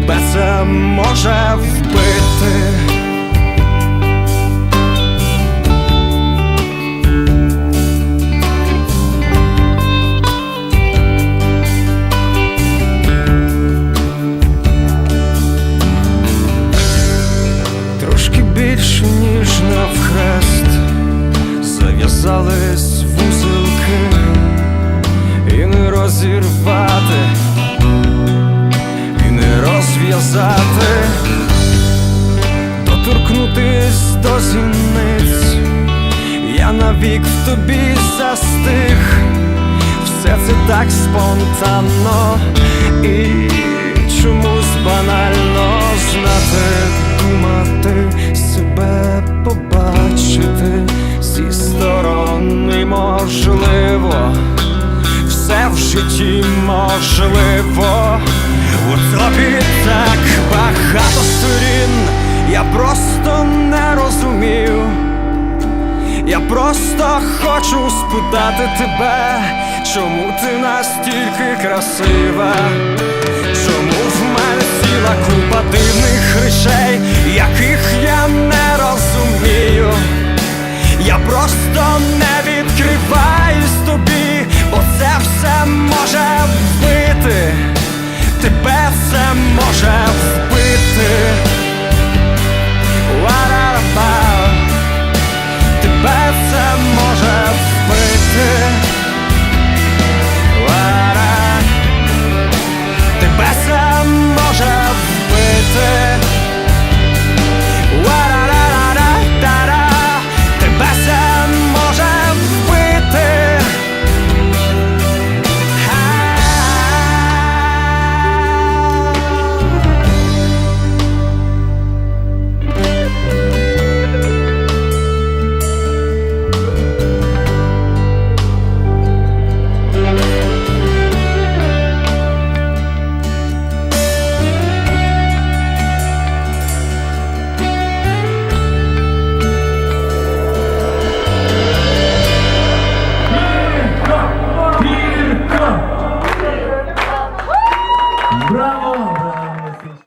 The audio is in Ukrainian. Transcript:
тебе це може вбити. Трошки більше, ніж навхрест Зав'язались вузелки І не розірвати, зіниць, я навік в тобі застиг, все це так спонтанно. І чомусь банально знати, думати, себе побачити. Зі сторони можливо, все в житті можливо, у тобі так багато сторін, я просто хочу спитати тебе, чому ти настільки красива, чому в мене ціла купа дивних речей, яких я не розумію. Я просто не відкриваюсь тобі, бо це все може вбити, тебе це може вбити.